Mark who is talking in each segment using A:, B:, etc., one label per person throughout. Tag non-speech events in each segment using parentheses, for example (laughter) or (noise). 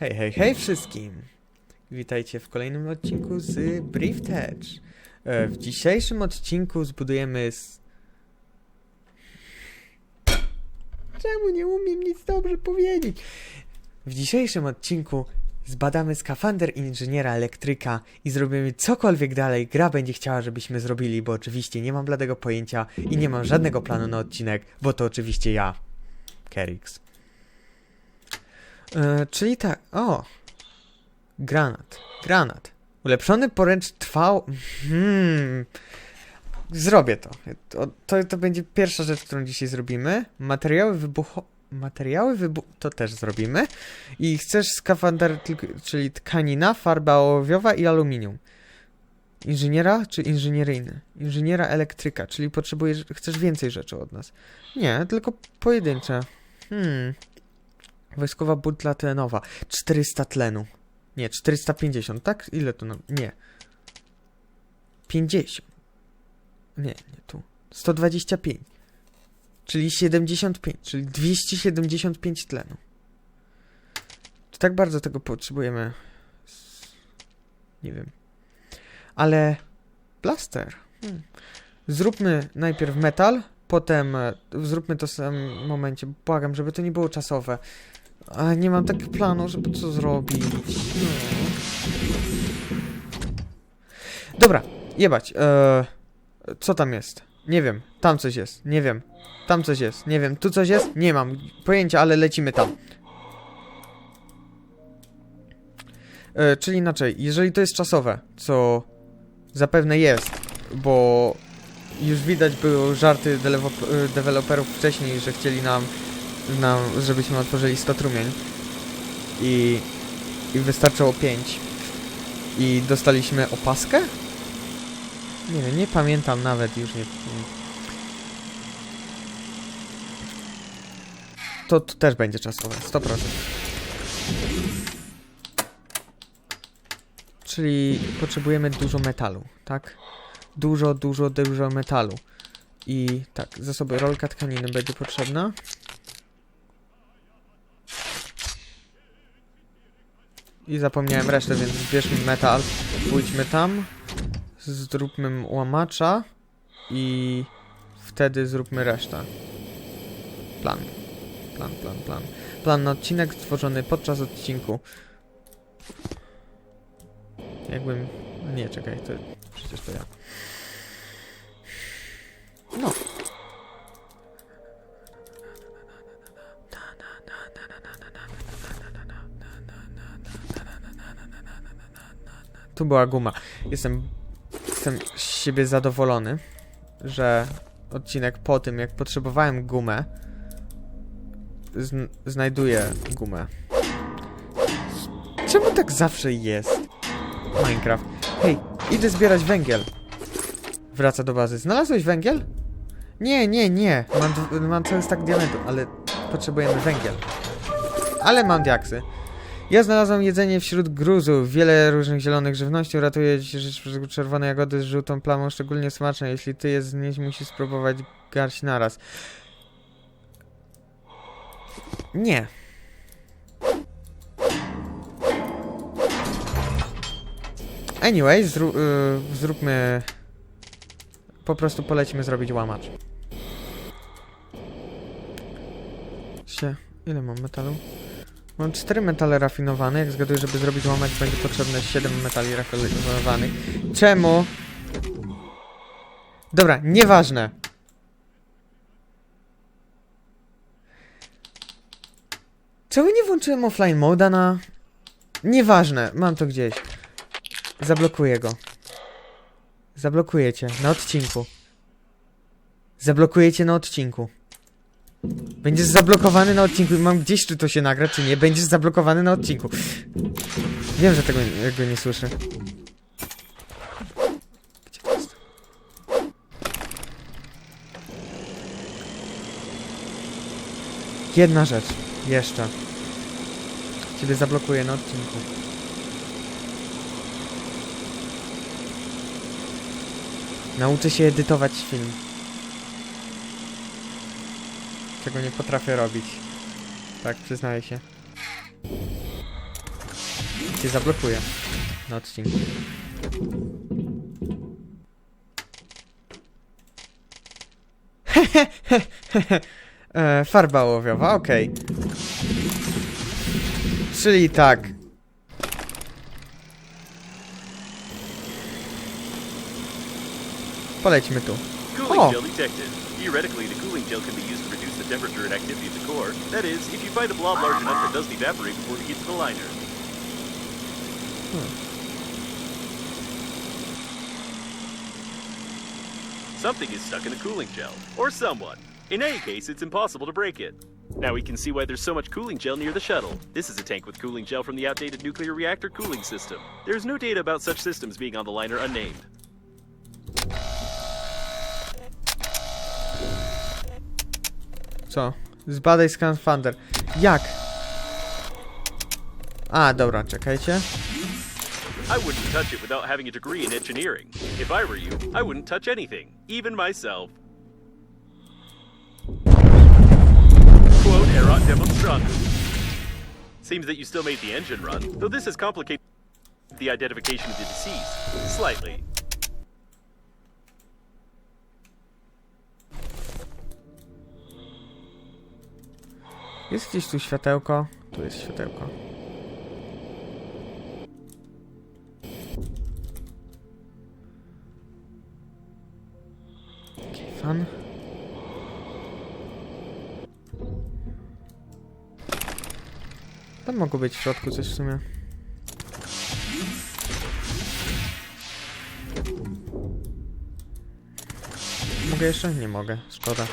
A: Hej, hej, hej wszystkim! Witajcie w kolejnym odcinku z Brief Edge. E, W dzisiejszym odcinku zbudujemy s... Czemu nie umiem nic dobrze powiedzieć? W dzisiejszym odcinku zbadamy skafander inżyniera elektryka i zrobimy cokolwiek dalej gra będzie chciała, żebyśmy zrobili, bo oczywiście nie mam bladego pojęcia i nie mam żadnego planu na odcinek, bo to oczywiście ja, Kerix. E, czyli tak, o. Granat, granat. Ulepszony poręcz trwał. Hmm. Zrobię to. to. To to będzie pierwsza rzecz, którą dzisiaj zrobimy. Materiały wybucho... Materiały wybu... To też zrobimy. I chcesz skafander, czyli tkanina, farba ołowiowa i aluminium. Inżyniera czy inżynieryjny? Inżyniera elektryka, czyli potrzebujesz, chcesz więcej rzeczy od nas. Nie, tylko pojedyncze. Hmm. Wojskowa butla tlenowa. 400 tlenu. Nie, 450, tak? Ile to nam... Nie. 50. Nie, nie tu. 125. Czyli 75, czyli 275 tlenu. Czy tak bardzo tego potrzebujemy? Nie wiem. Ale... Blaster. Hmm. Zróbmy najpierw metal, potem e, zróbmy to w samym momencie. Błagam, żeby to nie było czasowe. A nie mam takiego planu, żeby co zrobić. Dobra, jebać. E, co tam jest? Nie wiem. Tam coś jest. Nie wiem. Tam coś jest. Nie wiem. Tu coś jest? Nie mam pojęcia, ale lecimy tam. E, czyli inaczej, jeżeli to jest czasowe, co zapewne jest, bo już widać były żarty e, deweloperów wcześniej, że chcieli nam nam, żebyśmy otworzyli 100 trumień i, i wystarczyło 5 i dostaliśmy opaskę? Nie wiem, nie pamiętam nawet już nie... To, to też będzie czasowe, 100%. Czyli potrzebujemy dużo metalu, tak? Dużo, dużo, dużo metalu. I tak, zasoby rolka tkaniny będzie potrzebna. I zapomniałem resztę, więc zbierzmy metal. Pójdźmy tam. Zróbmy łamacza. I wtedy zróbmy resztę. Plan. Plan, plan, plan. Plan na odcinek stworzony podczas odcinku. Jakbym... Nie, czekaj, to przecież to ja. No. Tu była guma. Jestem, jestem z siebie zadowolony, że odcinek po tym, jak potrzebowałem gumę, zn znajduję gumę. Czemu tak zawsze jest? Minecraft. Hej, idę zbierać węgiel. Wraca do bazy. Znalazłeś węgiel? Nie, nie, nie. Mam, mam cały stak diamentów, ale potrzebujemy węgiel. Ale mam diaksy. Ja znalazłem jedzenie wśród gruzów. Wiele różnych zielonych żywności uratuje ci żyć przez czerwone jagody z żółtą plamą, szczególnie smaczne. Jeśli ty je znieść, musisz spróbować garść naraz. Nie. Anyway, zró y, zróbmy... Po prostu polecimy zrobić łamacz. Sie, ile mam metalu? Mam 4 metale rafinowane. Jak zgaduję, żeby zrobić łamacz, będzie potrzebne 7 metali rafinowanych. Czemu? Dobra, nieważne. Czemu nie włączyłem offline moda na... Nieważne, mam to gdzieś. Zablokuję go. Zablokuję cię na odcinku. Zablokuję cię na odcinku. Będziesz zablokowany na odcinku. Mam gdzieś, czy to się nagra, czy nie. Będziesz zablokowany na odcinku. Wiem, że tego nie słyszę. Jedna rzecz. Jeszcze. Ciebie zablokuję na odcinku. Nauczę się edytować film. Czego nie potrafię robić. Tak, przyznaję się. Cię zablokuję na odcinku. (laughs) e, farba ołowiowa, okej. Czyli tak. Polećmy tu.
B: Cooling To temperature and activity of the core. That is, if you find a blob large enough that doesn't evaporate before it hits the liner. Hmm. Something is stuck in the cooling gel, or someone. In any case, it's impossible to break it. Now we can see why there's so much cooling gel near the shuttle. This is a tank with cooling gel from the outdated nuclear reactor cooling system. There's no data about such systems being on the liner unnamed.
A: Co? Zbadaj skan Thunder. Jak? A, dobra, czekajcie.
B: I wouldn't touch it without having a degree in engineering. If I were you, I wouldn't touch anything, even myself. Quote erat demonstrandum. Seems that you still made the engine run, though this has complicated the identification of the deceased slightly.
A: Jest gdzieś tu światełko? Tu jest światełko. Fan. Tam mogło być w środku coś w sumie. Mogę jeszcze? Nie mogę. Szkoda.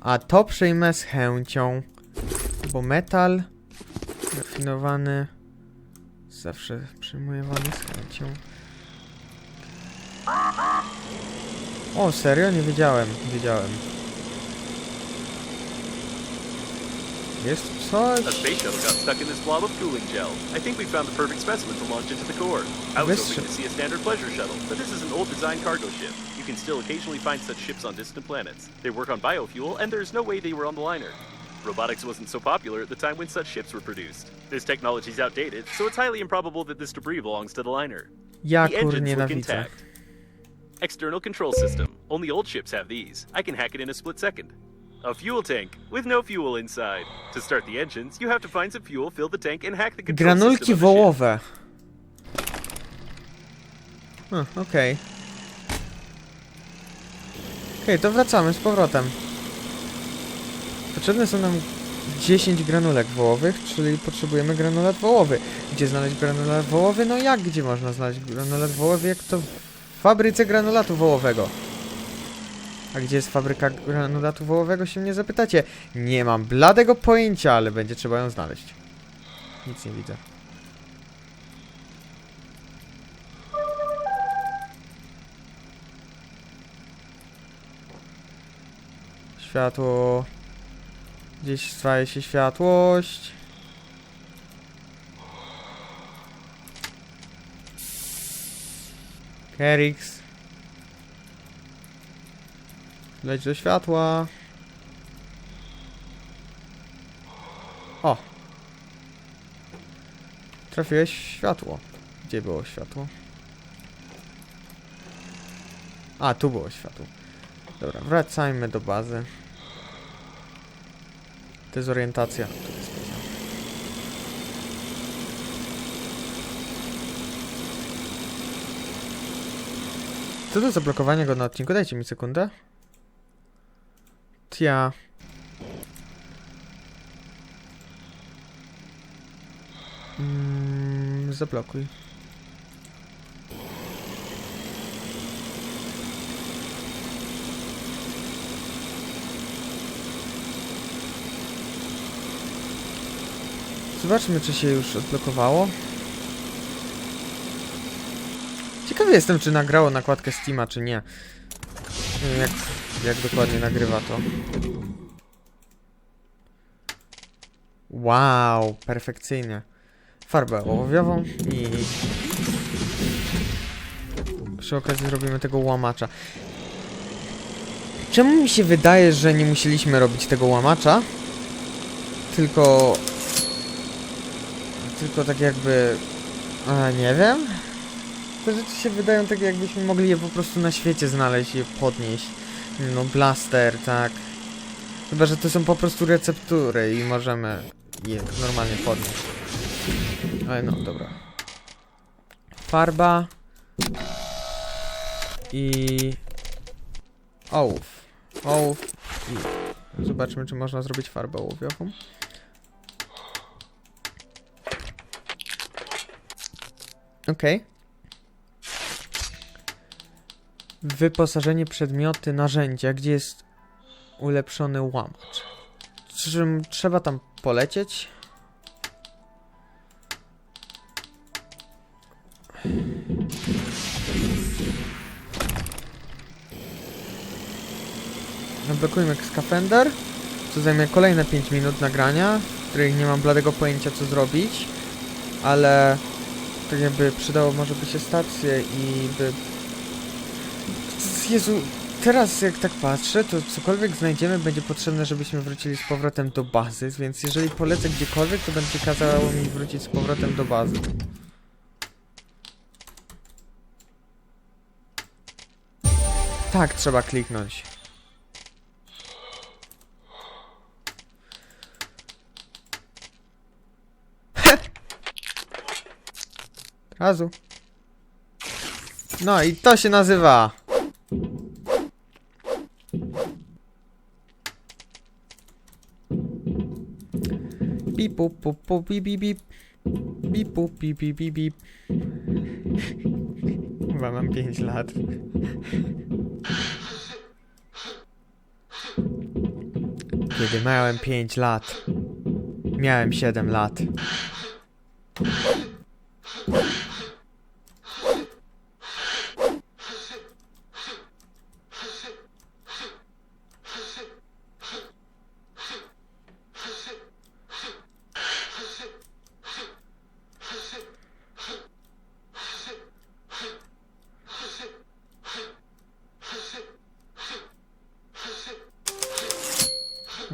A: A to przyjmę z chęcią. Bo metal rafinowany zawsze przyjmowany z chęcią. O, serio? Nie wiedziałem. Wiedziałem. Jest coś.
B: A space shuttle got stuck in this blob of cooling gel. I think we found the perfect specimen to launch into the core. I was hoping to see a standard pleasure shuttle, but this is an old design cargo ship. You can still occasionally find such ships on distant planets. They work on biofuel, and there's no way they were on the liner. Robotics wasn't so popular at the time when such ships were produced. This technology's outdated, so it's highly improbable that this debris belongs to the liner.
A: Ja
B: the engines look
A: nienawidzę.
B: intact. External control system. Only old ships have these. I can hack it in a split second. A fuel tank with no fuel inside. To start the engines, you have to find some fuel, fill the tank, and hack the control
A: Granulki
B: system of the ship.
A: wołowe. Okej. Okej, to wracamy z powrotem. Potrzebne są nam 10 granulek wołowych, czyli potrzebujemy granulat wołowy. Gdzie znaleźć granulat wołowy? No jak gdzie można znaleźć granulat wołowy? Jak to w fabryce granulatu wołowego. A gdzie jest fabryka granulatu wołowego się mnie zapytacie? Nie mam bladego pojęcia, ale będzie trzeba ją znaleźć. Nic nie widzę. Światło. Gdzieś staje się światłość. Kerix. Leć do światła. O! Trafiłeś w światło. Gdzie było światło? A, tu było światło. Dobra, wracajmy do bazy. Dezorientacja. Jest baza. Co do zablokowania go na odcinku? Dajcie mi sekundę. Tia. Mm, zablokuj. Zobaczmy, czy się już odblokowało. Ciekawy jestem, czy nagrało nakładkę Steama, czy nie. Nie wiem, jak, jak dokładnie nagrywa to. Wow, perfekcyjnie. Farbę ołowiową i Przy okazji zrobimy tego łamacza. Czemu mi się wydaje, że nie musieliśmy robić tego łamacza? Tylko... Tylko tak jakby... A, nie wiem? Te rzeczy się wydają tak jakbyśmy mogli je po prostu na świecie znaleźć i podnieść. No blaster, tak. Chyba, że to są po prostu receptury i możemy je normalnie podnieść. Ale no, dobra. Farba. I... Ołów. Ołów i... Zobaczmy, czy można zrobić farbę ołowiową. Okej. Wyposażenie, przedmioty, narzędzia. Gdzie jest ulepszony łamacz? Czy trzeba tam polecieć? Odblokujmy skafender, co zajmie kolejne 5 minut nagrania, w których nie mam bladego pojęcia co zrobić, ale tak jakby przydało może by się stację i by... Jezu, teraz jak tak patrzę, to cokolwiek znajdziemy będzie potrzebne, żebyśmy wrócili z powrotem do bazy, więc jeżeli polecę gdziekolwiek, to będzie kazało mi wrócić z powrotem do bazy. Tak, trzeba kliknąć. Razu. No i to się nazywa. Bipu, pu, pu, bip, bip, bip. Bipu, bip, bip, bip, bip. Chyba mam 5 lat. Kiedy miałem 5 lat, miałem 7 lat.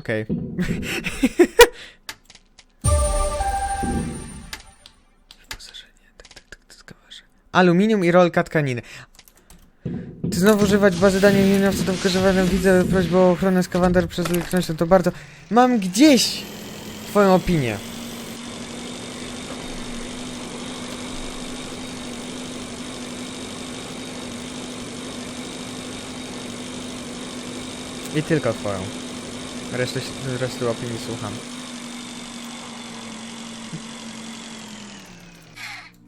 A: Okej. Wyposażenie, tak, tak, tak, skawarze. Aluminium i rolka tkaniny. Ty znowu używać bazy danych liniowca do wykorzystywania widzę prośbę o ochronę skawander przez elektroniczną, to bardzo... Mam gdzieś twoją opinię. I tylko twoją. Resztę, resztę opinii słucham.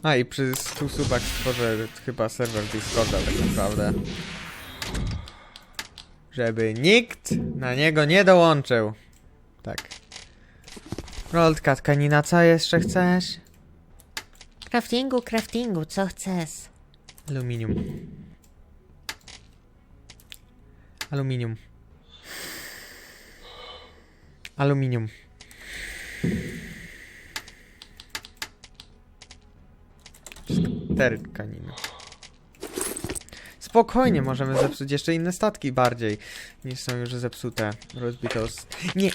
A: A i przy 100 subach stworzę chyba serwer Discorda tak naprawdę. Żeby nikt na niego nie dołączył. Tak. Rolka, tkanina, co jeszcze chcesz?
C: Craftingu, craftingu, co chcesz?
A: Aluminium. Aluminium. Aluminium. Cztery tkaniny. Spokojnie, możemy zepsuć jeszcze inne statki bardziej niż są już zepsute, rozbite os... Nie!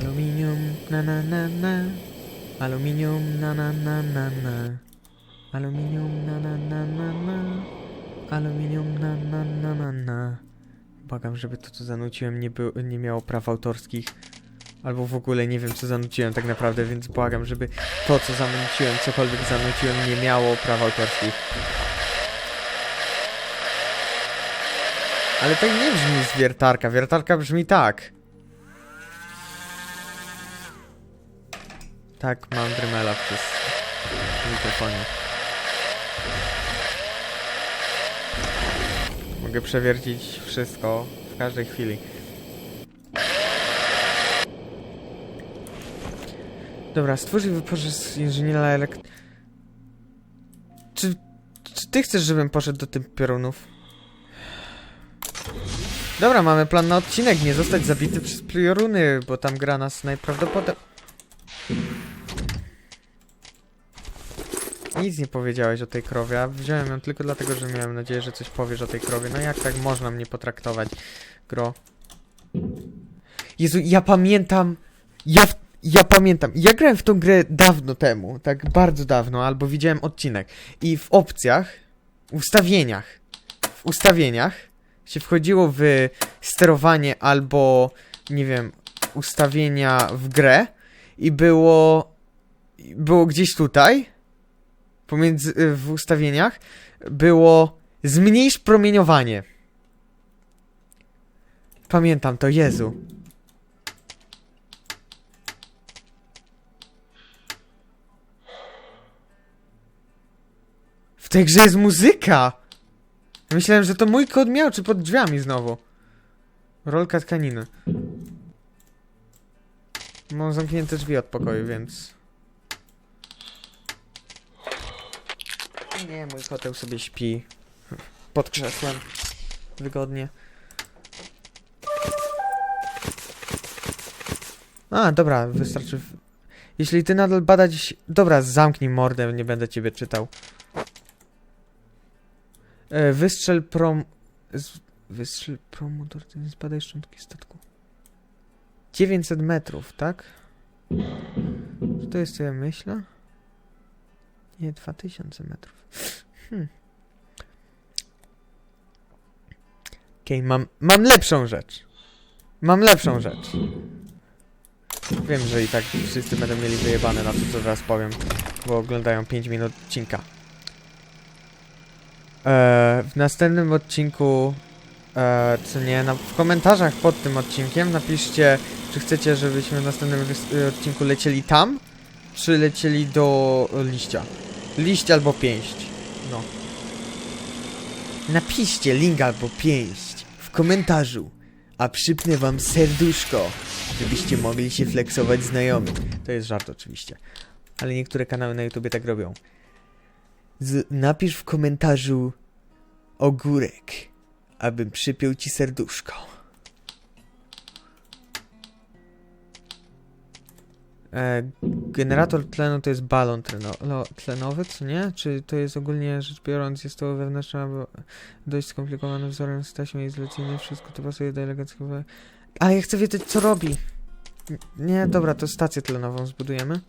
A: Aluminium, na na na na. Aluminium, na na na na na. Aluminium, na na na na na. Aluminium, na na na na na. Błagam, żeby to, co zanuciłem, nie, był, nie miało praw autorskich. Albo w ogóle nie wiem, co zanuciłem tak naprawdę, więc błagam, żeby to, co zanuciłem, cokolwiek zanuciłem, nie miało praw autorskich. Ale to nie brzmi z wiertarka. Wiertarka brzmi tak. Tak, mam Dremela przez mikrofonie. Mogę przewiercić wszystko w każdej chwili. Dobra, stwórz i wypożycz inżyniera elekt... Czy... Czy ty chcesz, żebym poszedł do tych piorunów? Dobra, mamy plan na odcinek, nie zostać zabity przez plioruny, bo tam gra nas najprawdopodobniej... Nic nie powiedziałeś o tej krowie, a wziąłem ją tylko dlatego, że miałem nadzieję, że coś powiesz o tej krowie. No jak tak można mnie potraktować, gro? Jezu, ja pamiętam... Ja, ja pamiętam, ja grałem w tą grę dawno temu, tak bardzo dawno, albo widziałem odcinek. I w opcjach, ustawieniach, w ustawieniach się wchodziło w sterowanie albo, nie wiem, ustawienia w grę i było, było gdzieś tutaj, pomiędzy, y, w ustawieniach, było zmniejsz promieniowanie. Pamiętam to, Jezu. W tej grze jest muzyka! Myślałem, że to mój kod miał, czy pod drzwiami znowu. Rolka tkaniny. Mam zamknięte drzwi od pokoju, więc... Nie, mój koteł sobie śpi. Pod krzesłem. Wygodnie. A, dobra, wystarczy... Jeśli ty nadal badać... Dobra, zamknij mordę, nie będę ciebie czytał. E, wystrzel prom... Z... Wystrzel promotor, zbadaj szczątki statku. 900 metrów, tak? Czy to jest co ja myślę? Nie, 2000 metrów. Hmm. Okej, mam, mam lepszą rzecz. Mam lepszą rzecz. Wiem, że i tak wszyscy będą mieli wyjebane na to, co teraz powiem, bo oglądają 5 minut odcinka. Eee, w następnym odcinku, eee, co nie, na, w komentarzach pod tym odcinkiem napiszcie, czy chcecie, żebyśmy w następnym odcinku lecieli tam, czy lecieli do liścia. Liść albo pięść. No. Napiszcie link albo pięść w komentarzu, a przypnę wam serduszko, żebyście mogli się flexować znajomym. To jest żart oczywiście, ale niektóre kanały na YouTubie tak robią. Z, napisz w komentarzu ogórek, abym przypiął ci serduszko. Generator tlenu to jest balon lo, tlenowy, co nie? Czy to jest ogólnie rzecz biorąc, jest to wewnętrzny albo dość skomplikowany wzorem z taśmy izolacyjnej, wszystko to pasuje do eleganckiego... A ja chcę wiedzieć, co robi. Nie, dobra, to stację tlenową zbudujemy.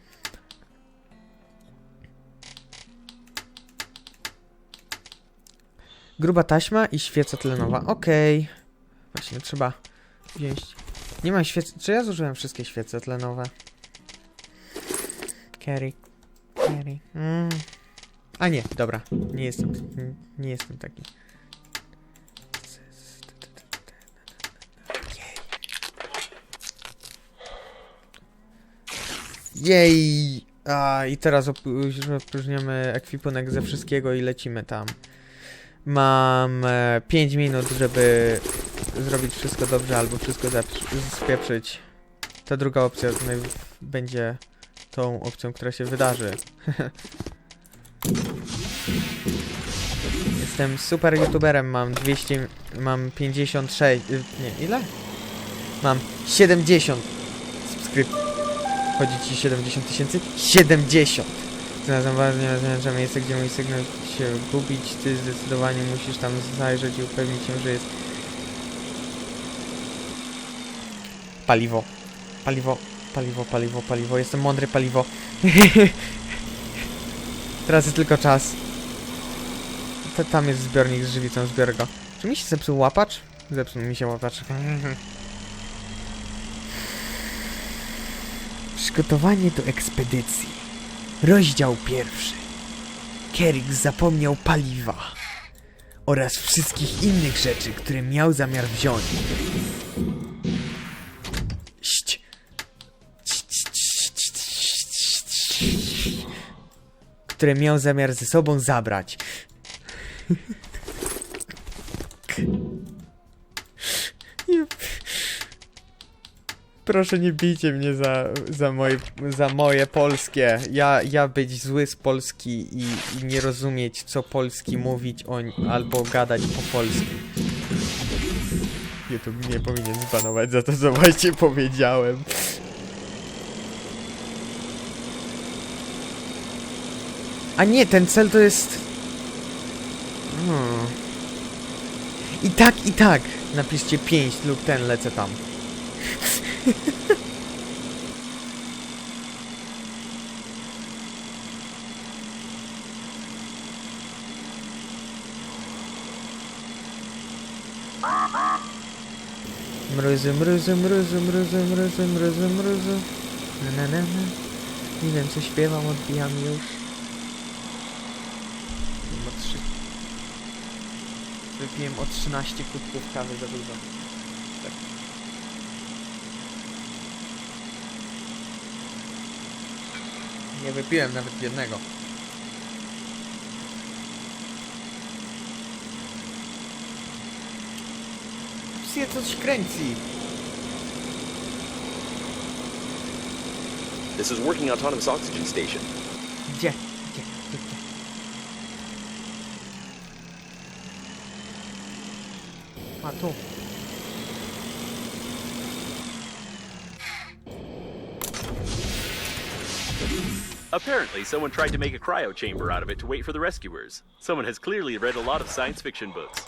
A: Gruba taśma i świeca tlenowa. Okej. Właśnie, trzeba wziąć... Nie mam świec... Czy ja zużyłem wszystkie świece tlenowe? Carry. Carry. Mm. A nie, dobra. Nie jestem... Nie jestem taki. Jej! A, i teraz op- opróżniamy ekwipunek ze wszystkiego i lecimy tam. Mam e, 5 minut, żeby zrobić wszystko dobrze albo wszystko spieprzyć. Ta druga opcja będzie tą opcją, która się wydarzy. (laughs) Jestem super youtuberem, mam 200, mam 56, y, nie, ile? Mam 70 subskrypcji. Chodzi ci 70 tysięcy? 70! Znalazłem ważne rozwiązanie miejsce, gdzie mój sygnał się gubić. Ty zdecydowanie musisz tam zajrzeć i upewnić się, że jest paliwo. Paliwo, paliwo, paliwo, paliwo. Jestem mądry, paliwo. (laughs) Teraz jest tylko czas. Ta- Tam jest zbiornik z żywicą, zbiorę go. Czy mi się zepsuł łapacz? Zepsuł mi się łapacz. (laughs) Przygotowanie do ekspedycji. Rozdział pierwszy. Kerik zapomniał paliwa oraz wszystkich innych rzeczy, które miał zamiar wziąć. Które miał zamiar ze sobą zabrać. Proszę nie bijcie mnie za, za, moje, za moje polskie. Ja, ja być zły z Polski i, i nie rozumieć co polski mówić o, albo gadać po polsku. YouTube mnie powinien zbanować za to, co właśnie powiedziałem. A nie, ten cel to jest... Hmm. I tak, i tak. Napiszcie 5 lub ten, lecę tam. Mrozy, mrozy, mrozy, mrozy, mrozy, mrozy, mrozy. Na, na, na, na. Nie wiem, co śpiewam, odbijam już. Wiem, o trzy... Wypiłem o 13 kubków kawy za dużo. Tak. Nie wypiłem nawet jednego. Psy coś kręci.
D: This is working autonomous oxygen station.
A: Gdzie? A tu.
B: Apparently, someone tried to make a cryo chamber out of it to wait for the rescuers. Someone has clearly read a lot of science fiction books.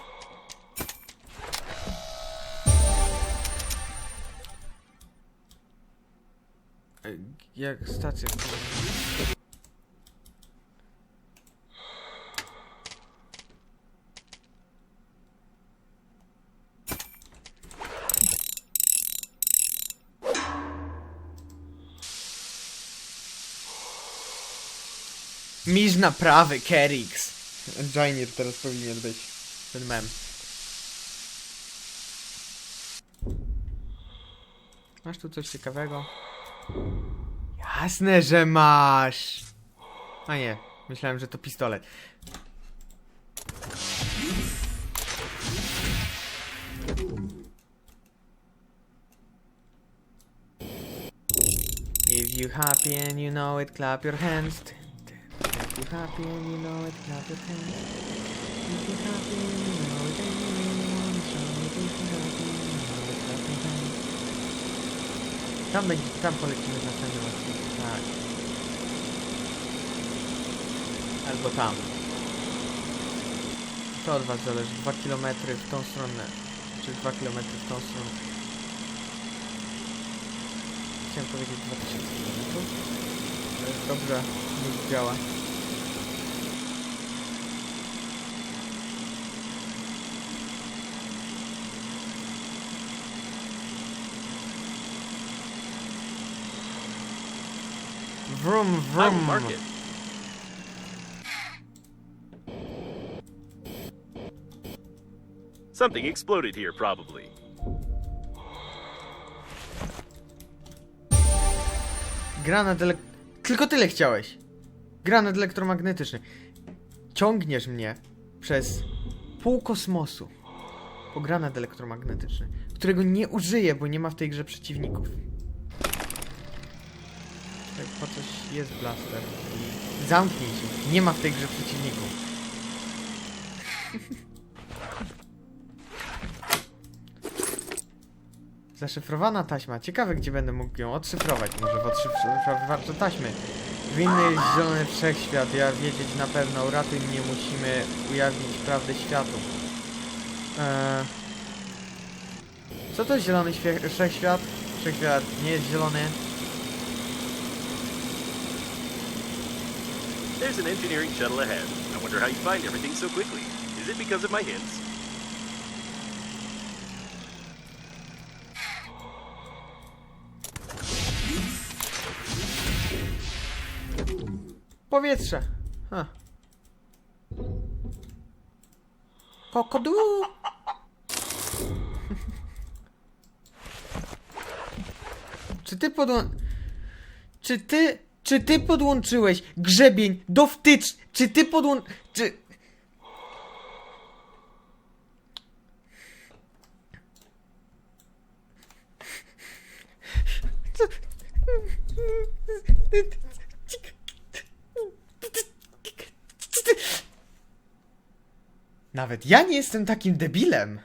A: Uh, Jak stacja. Miż naprawy, Kerix. Jainier teraz powinien być. Ten mem. Masz tu coś ciekawego? Jasne, że masz! A nie, myślałem, że to pistolet. If you happy and you know it, clap your hands. You happy you know it, clap your hands. If you happy you know it, you really want some, if happy you know it, clap your hands. Tam będzie, tam polecimy w następnym odcinku, tak. Albo tam. To od was zależy. 2 km w tą stronę. Czy 2 km w tą stronę. Chciałem powiedzieć 2000 km. Dobrze, nie działa. Vroom, vroom.
B: mark it. Something exploded here, probably.
A: Granat elek... Tylko tyle chciałeś. Granat elektromagnetyczny. Ciągniesz mnie przez pół kosmosu po granat elektromagnetyczny, którego nie użyję, bo nie ma w tej grze przeciwników. Tak, po coś jest blaster. I Zamknij się. Nie ma w tej grze przeciwników. Zaszyfrowana taśma. Ciekawe, gdzie będę mógł ją odszyfrować. Może w odszyfrowarce taśmy. W inny zielony wszechświat. Ja wiedzieć na pewno. Uratuj mnie. Musimy ujawnić prawdę światu. Eee... Co to zielony świe- wszechświat? Wszechświat nie jest zielony.
B: There's an engineering shuttle ahead. I wonder how you find everything so quickly. Is it because of my hints?
A: Powietrze. Ha. Kokodu. (laughs) Czy ty podłą... Czy ty... Czy ty podłączyłeś grzebień do wtycz... Czy ty podłą... Czy... Nawet ja nie jestem takim debilem.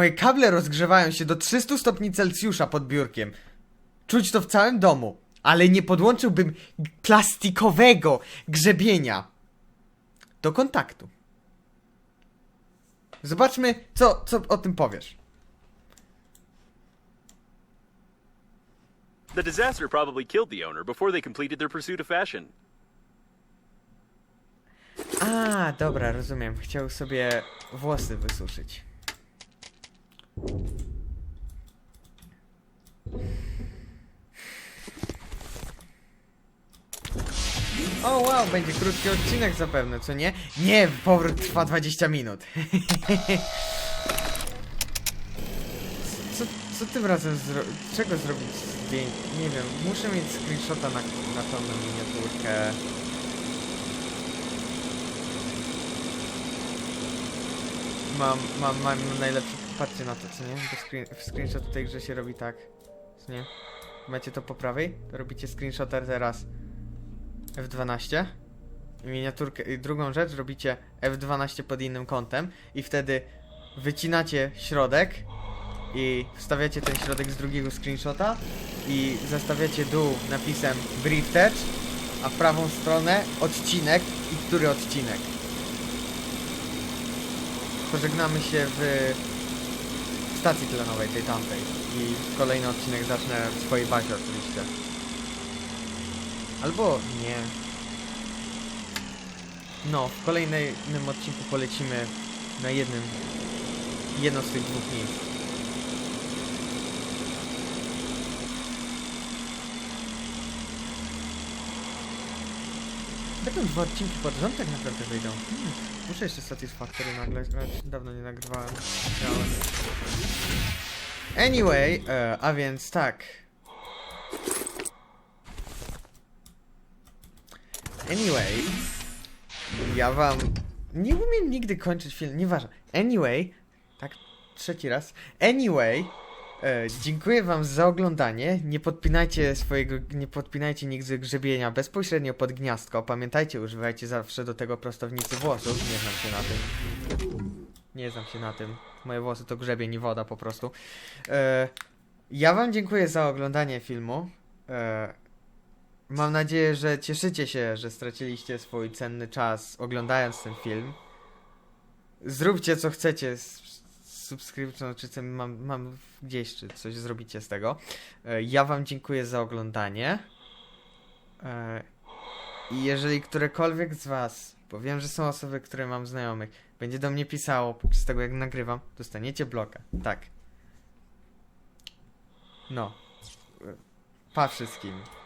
A: Moje kable rozgrzewają się do 300 stopni Celsjusza pod biurkiem. Czuć to w całym domu, ale nie podłączyłbym plastikowego grzebienia do kontaktu. Zobaczmy, co, co o tym powiesz.
B: The disaster probably killed the owner before they completed their pursuit of fashion.
A: A, dobra, rozumiem. Chciał sobie włosy wysuszyć. O wow, będzie krótki odcinek zapewne, co nie? Nie, powrót trwa 20 minut. (laughs) Co, co tym razem zro... Czego zrobić zdjęcie? Nie wiem, muszę mieć screenshota na, na tą miniaturkę. Mam, mam, mam najlepszy, patrzcie na to, co nie? Bo screen, screenshot w tej grze się robi tak, co nie? Macie to po prawej, to robicie screenshota teraz F12 i miniaturkę, drugą rzecz robicie F12 pod innym kątem i wtedy wycinacie środek i wstawiacie ten środek z drugiego screenshota i zastawiacie dół napisem Brief Touch, a w prawą stronę odcinek i który odcinek. Pożegnamy się w stacji tlenowej, tej tamtej. I kolejny odcinek zacznę w swojej bazie oczywiście. Albo nie. No, w kolejnym odcinku polecimy na jednym, jedno z tych dwóch miejsc. Będą dwa odcinki pod rząd tak naprawdę wyjdą. Hmm. Muszę jeszcze Satisfactory nagrać, dawno nie nagrywałem. Anyway, e, a więc tak. Anyway, ja wam nie umiem nigdy kończyć film, nieważne. Anyway, tak, trzeci raz. Anyway, e, dziękuję wam za oglądanie. Nie podpinajcie swojego, nie podpinajcie nigdy grzebienia bezpośrednio pod gniazdko. Pamiętajcie, używajcie zawsze do tego prostownicy włosów. Nie znam się na tym. Nie znam się na tym. Moje włosy to grzebień i woda po prostu. E, ja wam dziękuję za oglądanie filmu. E, mam nadzieję, że cieszycie się, że straciliście swój cenny czas oglądając ten film. Zróbcie co chcecie z subskrypcją, co mam, mam gdzieś, czy coś zrobicie z tego. E, ja wam dziękuję za oglądanie. E, I jeżeli którekolwiek z was, bo wiem, że są osoby, które mam znajomych, będzie do mnie pisało podczas tego, jak nagrywam, dostaniecie bloka. Tak. No. Pa wszystkim.